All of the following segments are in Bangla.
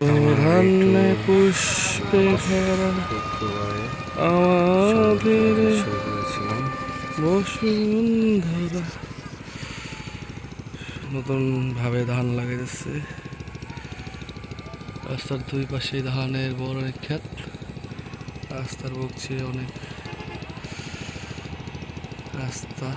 ধান্যে পুষ্পে ঘেরা আমাদের বসুন্ধরা। নতুন ভাবে ধান রাস্তার দুই পাশে ধানের বড় অনেক ক্ষেত। রাস্তার বকছে অনেক রাস্তা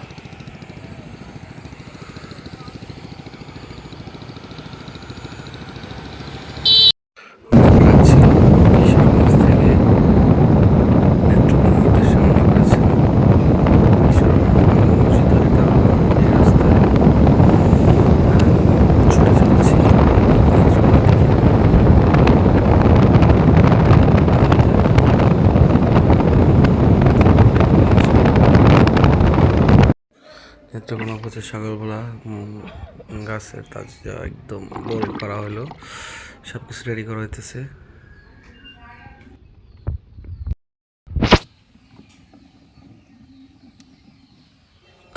অনেক রাত ছিল কিশোরগঞ্জ থেকে নেত্রকোনা উদ্দেশ্যে রওনা করেছিলাম কিশোরগঞ্জ মসজিদ হইতে আমরা এই রাস্তায় আহ, ছুটে চলেছি নেত্রকোনা দিকে পথে সকালবেলা গাছের তাজা একদম বড় করা হলো। সব কিছু রেডি করা হইতেছে।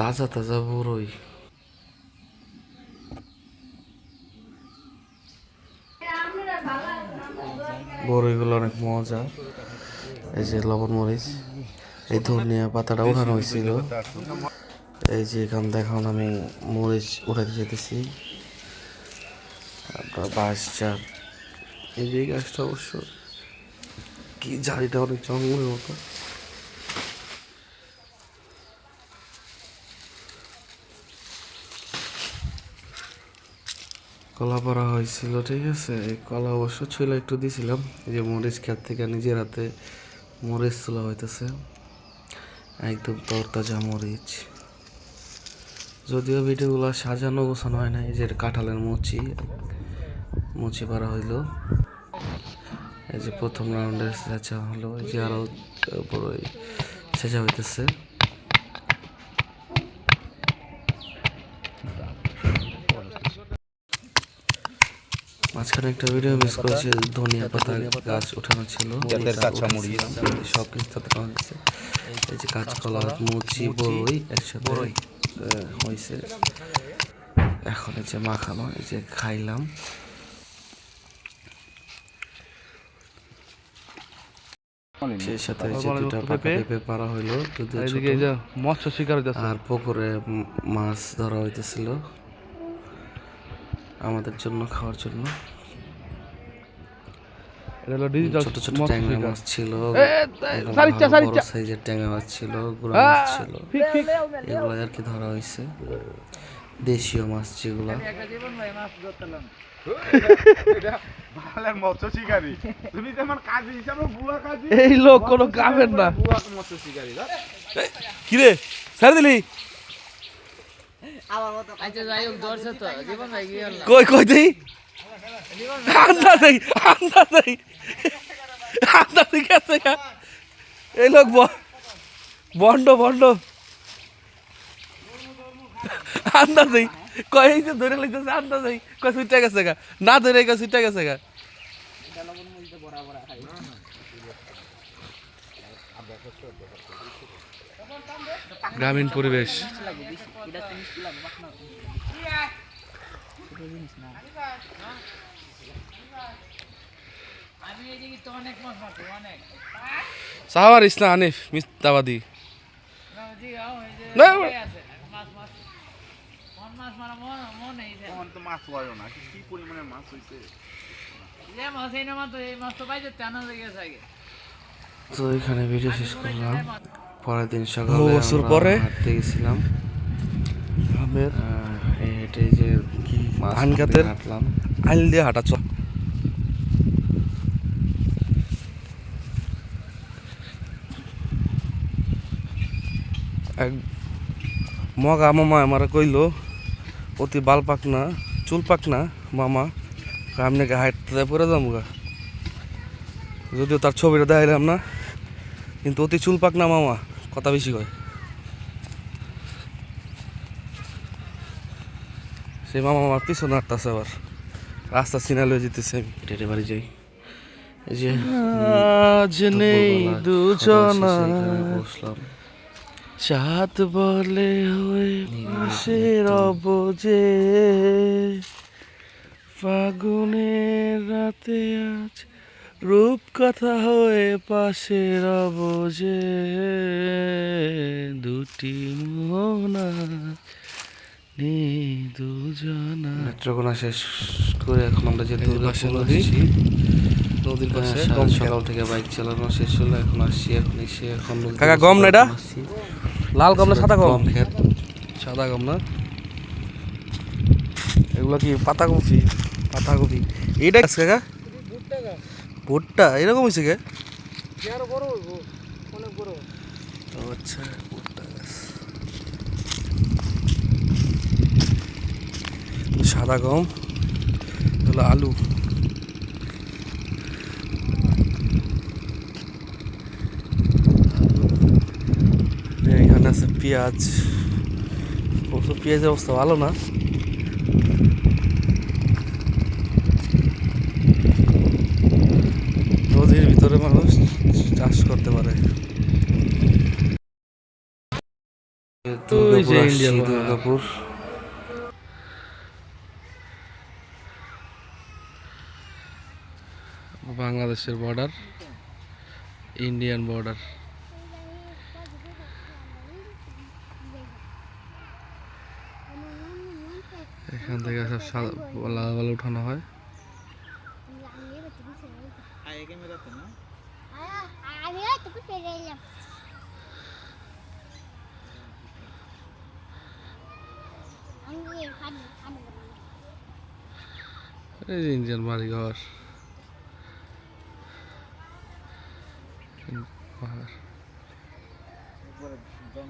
তাজা তাজা বড়ই বড়ইগুলো অনেক মজা। এই যে লবণ মরিচ, এই ধনিয়া পাতাটা উঠানো হয়েছিল। এই যে এখান দেখান আমি মরিচ উঠাতে যেতেছি আপনার বাঁশ চার এই যে গাছটা অবশ্য কি জারিটা অনেক জঙ্গলের মতো। কলা পরা হয়েছিল, ঠিক আছে? এই কলা অবশ্য ছিল একটু দিছিলাম। যে মরিচ ক্ষেত থেকে নিজের হাতে মরিচ তোলা হইতেছে। একদম তরতাজা মরিচ। যদিও ভিডিওগুলো সাজানো গোছানো হয় না এই যে কাঁঠালের মুচি মুচি পারা হইল। এই যে প্রথম রাউন্ডের চেঁচা হলো এই যে আরও বড় চেঁচা হইতেছে। মাঝখানে একটা ভিডিও মিস করেছি ধনিয়া পাতা গাছ উঠানো ছিল সব কিছু তাতে পাওয়া এই যে কাঁচকলা মুচি বড়ই একসাথে হয়েছে এখন এই যে মাখানো এই যে খাইলাম। সেই সাথে এই যে দুটা পাকা পেঁপে পারা হইল যদিও ছোট। এদিকে এই যে মৎস্য শিকার আর পুকুরে মাছ ধরা হইতেছিল। আমাদের জন্য খাওয়ার জন্য। এটা হলো ডিজিটাল ছোট ছোট ট্যাংরা মাছ ছিল সারিচ্চা। বড় সাইজের ট্যাংরা মাছ ছিল গুড়া মাছ ছিল। ঠিক ঠিক এগুলো আর কি ধরা হয়েছে দেশীয় মাছ যেগুলো। বাংলার মৎস্য শিকারী। তুমি যেমন কাজী হিসাবে বুয়া কাজী। এই লোক কোনো কামের না। বুয়া মৎস্য শিকারী না কিরে ছেড়ে দিলি? আচ্ছা যাই হোক ধরছে তো। জীবন ভাই গিয়ে আনলাম কই কই দেই আন্দা দেই আন্দা দেই আন্দা দেই গেছে গা। এই লোক বন্ড বন্ড। আন্দা দেই কই যে ধরে লইতেছে আন্দা দেই কই সুইটা গেছে গা। না ধরে কই সুইটা গেছে গা। গ্রামীণ পরিবেশ। মাছ মারতো অনেক সাহাবার ইসলাম আনিফ মিস্তাবাদী না, না। তো মাছ না কি কি পরিমাণে মাছ যে মাছ এই না মাছ এই মাছ তো পাইছে তেনা গেছে আগে। তো এখানে ভিডিও শেষ করলাম। পরের দিন সকালে বছর পরে? হাঁটতে গেছিলাম। আমের। হেঁটে যে ধান মারতে হাঁটলাম আইল দিয়ে হাঁটা এক মগা মামা আমার কইল অতি বাল পাক না চুল পাক না মামা আমনেকে হাইটতে পরে যাব গা। যদিও তার ছবিটা দেখাইলাম না কিন্তু অতি চুল পাক না মামা কথা বেশি কয়। সেই মামা আমার পিছনে হাঁটতেছে আবার। রাস্তা চিনা লয়ে যেতেছে আমি। হেঁটে বাড়ি যাই যে আজ নেই দুজনা। বসলাম। চাঁদ বলে হয়ে পাশের অবজে। ফাগুনের রাত আজ রূপ কথা হয়ে পাশে রব যে দুটি মোহনা নেত্রকোনা শেষ করে এখন আমরা যে দুর্গাপুর নদী। নদীর পাশে হ্যাঁ, ক্ষেত। সকাল থেকে বাইক চালানো শেষ হলো এখন আসছি এখন এসে এখন কাকা, গম না এটা? লাল গম না সাদা গম? ক্ষেত সাদা গম না। এগুলো কি পাতা কপি পাতা কপি এইটা গাছ কাকা? ভুট্টা এরকম হয়েছে কে? ও আচ্ছা ভুট্টা গাছ। সাদা গম হলো আলু। এখানে আছে পেঁয়াজ। অবশ্য পেঁয়াজের অবস্থা ভালো না। নদীর ভিতরে মানুষ চাষ করতে পারে। দুর্গাপুর ইন্ডিয়ান আসছি, পাহাড়। দুর্গাপুর বাংলাদেশের বর্ডার ইন্ডিয়ান বর্ডার এখান থেকে সব লাল উঠানো হয়। এই ইন্ডিয়ান বাড়িঘর। পাহাড়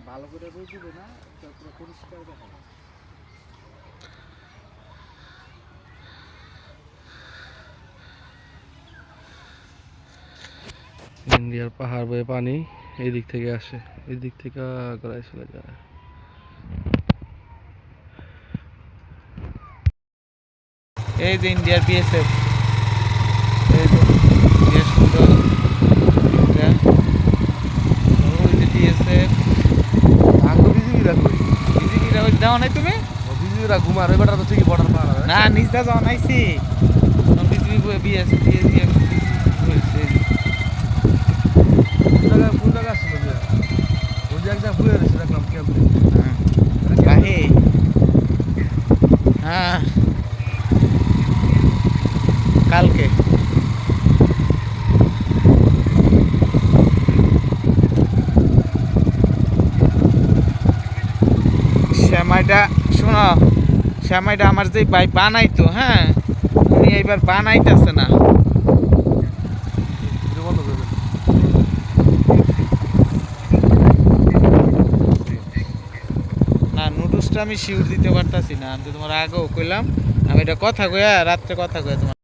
ভালো করে রোদ দিবে না পুরো পরিষ্কার দেখা যায়। ইন্ডিয়ার পাহাড় বয়ে পানি এই দিক থেকে আসে এই দিক থেকে গড়াই চলে যায় এই যে ইন্ডিয়ার বিএসএফ এই যে কি সুন্দর এটা। ওই যে বিএসএফ কই যাও নাই তুমি? বিজিবিরা ঘুমার ওই তো ঠিকই বর্ডার পাহাড় না নিজদা যাও নাইছি বিএসএফ বিএসএফ হয়েছে কোন জায়গায় কোন জায়গায় আসছিল যে ওই যে এক জায়গায় দেখলাম বাহে হ্যাঁ। কালকে শ্যামাইটা শোনো শ্যামাইটা আমার যে ভাই বানাইতো হ্যাঁ উনি এইবার বানাইতেছে না। না আমি শিউর দিতে পারতাছি না আমি তো তোমার আগেও কইলাম, আমি এটা কথা কইয়া রাত্রে কথা কইয়া তোমার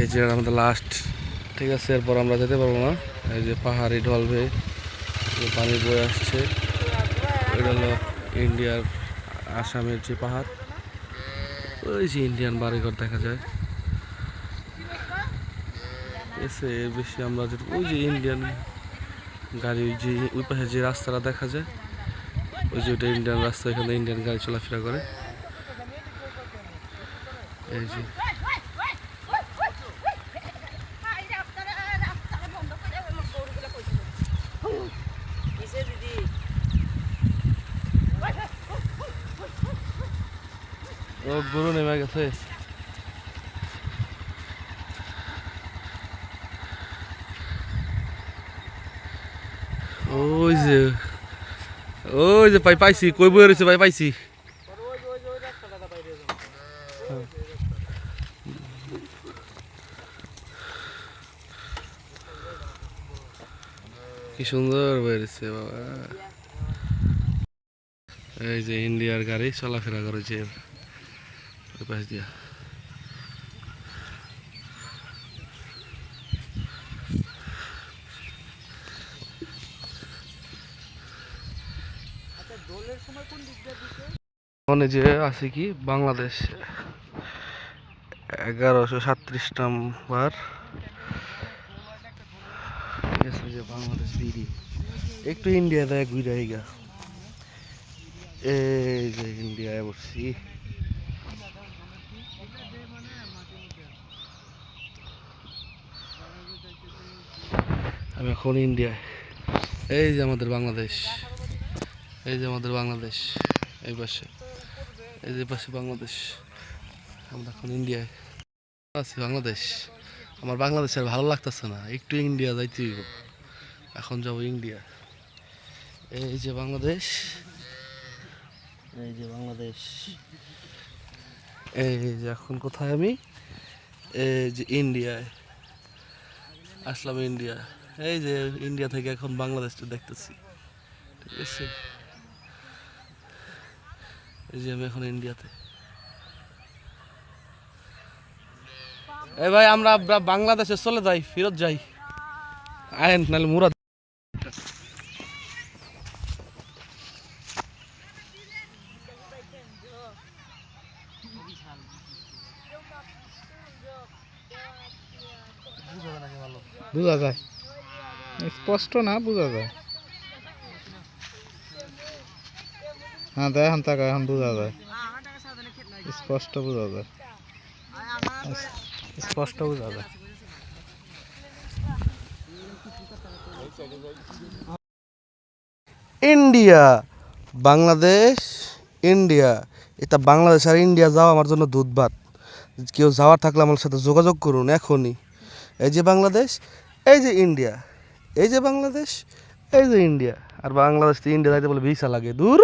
এই যে আমাদের লাস্ট ঠিক আছে, এরপর আমরা যেতে পারব না। এই যে পাহাড়ি ঢল পানি বয়ে আসছে। এটা হলো ইন্ডিয়ার আসামের যে পাহাড়। ওই যে ইন্ডিয়ান বাড়িঘর দেখা যায়। এসে এর বেশি আমরা যে ওই যে ইন্ডিয়ান গাড়ি, ওই যে ওই পাশে যে রাস্তাটা দেখা যায়, ওই যে ওইটা ইন্ডিয়ান রাস্তা এখানে ইন্ডিয়ান গাড়ি চলাফেরা করে। এই যে ও গরু নেমে গেছে। ওই যে ওই যে পাই পাইছি, কই বই রয়েছে ভাই পাইছি। কি সুন্দর বেরিয়েছে বাবা। এই যে ইন্ডিয়ার গাড়ি চলাফেরা করেছে। পাশ দিয়া মনে যে আছে কি? বাংলাদেশ। এগারোশো সাত্রিশ নাম্বার। যে বাংলাদেশ বিডি। একটু ইন্ডিয়া যায় ঘুরে এই যে ইন্ডিয়ায় বসছি। আমি এখন ইন্ডিয়ায়। এই যে আমাদের বাংলাদেশ। এই যে আমাদের বাংলাদেশ। এই পাশে। এই যে পাশে বাংলাদেশ। আমরা এখন ইন্ডিয়ায় আছি, বাংলাদেশ। আমার বাংলাদেশ আর ভালো লাগতেছে না। একটু ইন্ডিয়া যাইতে এখন যাব ইন্ডিয়া। এই যে বাংলাদেশ। এই যে বাংলাদেশ। এই যে এখন কোথায় আমি? এই যে ইন্ডিয়ায়। আসলাম ইন্ডিয়া। এই যে ইন্ডিয়া থেকে এখন বাংলাদেশটা দেখতেছি। ঠিক আছে? এই যে আমি এখন ইন্ডিয়াতে এই ভাই, আমরা বাংলাদেশে চলে যাই, ফেরত যাই। আয়েন, নাহলে মুরাদ বোঝা যায় স্পষ্ট না বোঝা যায়। হ্যাঁ দেখ এখন তাকে এখন বোঝা যায়। স্পষ্ট বোঝা যায়। স্পষ্ট বোঝা যায়। India Bangladesh India. এটা বাংলাদেশ আর ইন্ডিয়া যাওয়া আমার জন্য দুধ ভাত কেউ যাওয়ার থাকলে আমার সাথে যোগাযোগ করুন এখনই। এই যে বাংলাদেশ এই যে ইন্ডিয়া। এই যে বাংলাদেশ, এই যে ইন্ডিয়া আর বাংলাদেশ থেকে ইন্ডিয়া যাইতে বলে ভিসা লাগে। দূর।